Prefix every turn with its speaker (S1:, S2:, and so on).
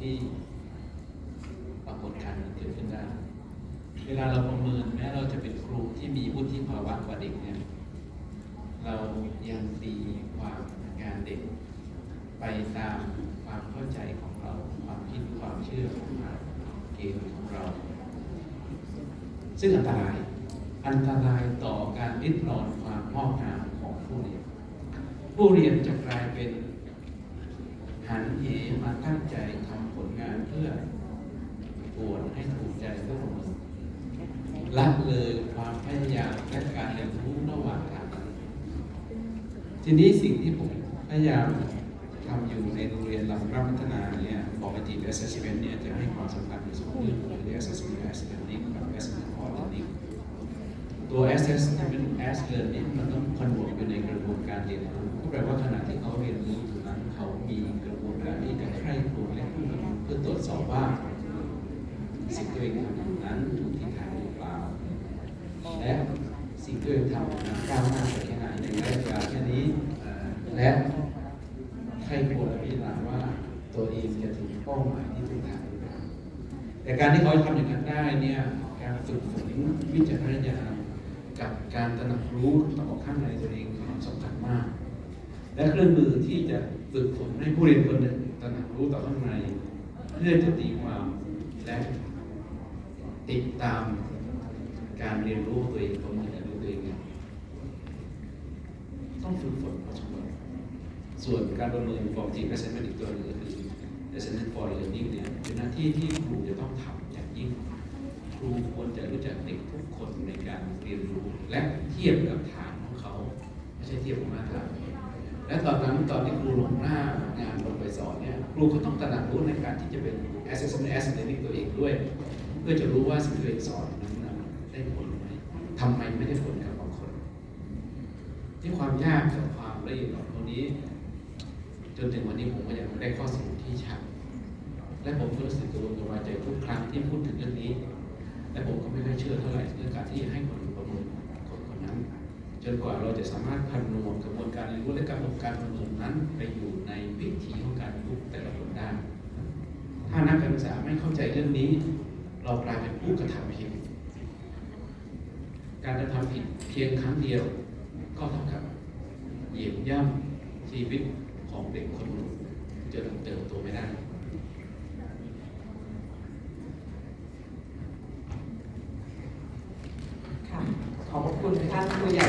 S1: ที่ปรากฏการณ์เกิดขึ้นได้ เวลาเราประเมินแม้เราจะเป็นครูที่มีวุฒิภาวะกว่าเด็กเนี่ยเรายังตีความงานเด็ก ไปตามความเข้าใจของเรา ความคิดความเชื่อของเราเกณฑ์ของเรา ซึ่งอันตรายอันตรายต่อการริดรอนความงอกงามของผู้เรียน ผู้เรียนจะกลายเป็นหันเหมาตั้งใจทำผลงานเพื่อปวด ให้ถูกใจผู้คนละเลยความพยายามและการเรียนรู้ระหว่างทางทีนี้สิ่งที่ผมพยายามทำอยู่ในโรงเรียนลำรับพัฒนาเนี่ยบอกว่าทีม assessment เนี่ยจะให้ความสำคัญในสองเรื่องคือ assessment as learning กับ assessment for learning ตัว assessment as learning มันต้องผนวกอยู่ในกระบวนการเรียนรู้ก็แปลว่าขณะที่เขาเรียนรู้อยู่นั้นเขามีกระบวนการที่จะใคร่ครวญและเพื่อตรวจสอบว่า ที่ทำอยู่นั้นถูกทิศทางหรือเปล่า และสิ่งที่เองทำนั้นก้าวหน้าไปแค่ไหนในระยะเวลาแค่นี้ และใครควรพิจารณาว่าตัวเองจะถึงเป้าหมายที่ถูกทางหรือเปล่าแต่การที่เขาทำอย่างนั้นได้เนี่ยการฝึกฝนวิจารณญาณกับการตระหนักรู้ต่อข้างในตัวเองสำคัญมาก และเครื่องมือที่จะฝึกฝนให้ผู้เรียนคนหนึ่งตระหนักรู้ต่อข้างในเพื่อจะตีความและ ติดตามการเรียนรู้ตัวเองของมันเรียนรู้ตัวเองเนี่ยต้องฝึกฝนพอสมควรส่วนการประเมิน formative assessment อีกตัวหนึงก็คือ assessment for learning เนี่ยเป็นหน้าที่ที่ครูจะต้องทำอย่างยิ่งครูควรจะรู้จักเด็กทุกคนในการเรียนรู้ และเทียบกับฐานของเขา ไม่ใช่เทียบกับมาตรฐานและตอนนั้นตอนที่ครูลงหน้างานลงไปสอนเนี่ยครูก็ต้องตระหนักรู้ในการที่จะเป็น assessment as learning ตัวเองด้วย พื่อจะรู้ว่าสิ่งที่เองสอนนั้นได้ผลไหมทำไมไม่ได้ผลกับบางคน ที่ความยากกับความละเอียดอ่อนตรงนี้ จนถึงวันนี้ผมก็ยังไม่ได้ข้อสรุปที่ชัดและผมก็รู้สึกกัวลกังวายใจทุกครั้งที่พูดถึงเรื่องนี้ และผมก็ไม่ค่อยเชื่อเท่าไหร่เรื่องการที่ให้คนประเมินคนคนนั้น จนกว่าเราจะสามารถพันนวมกระบวนการเรียนรู้และกระบวนการประเมินนั้น ไปอยู่ในวิถีของการรู้แต่ละคนได้ถ้านักการศึกษาไม่เข้าใจเรื่องนี้ เรากลายเป็นผู้กระทำผิด การกระทำผิดเพียงครั้งเดียว ก็เท่ากับเหยียบย่ำชีวิตของเด็กคนหนึ่งจนเติบโตไม่ได้
S2: ค่ะ ขอบคุณท่านผู้ใหญ่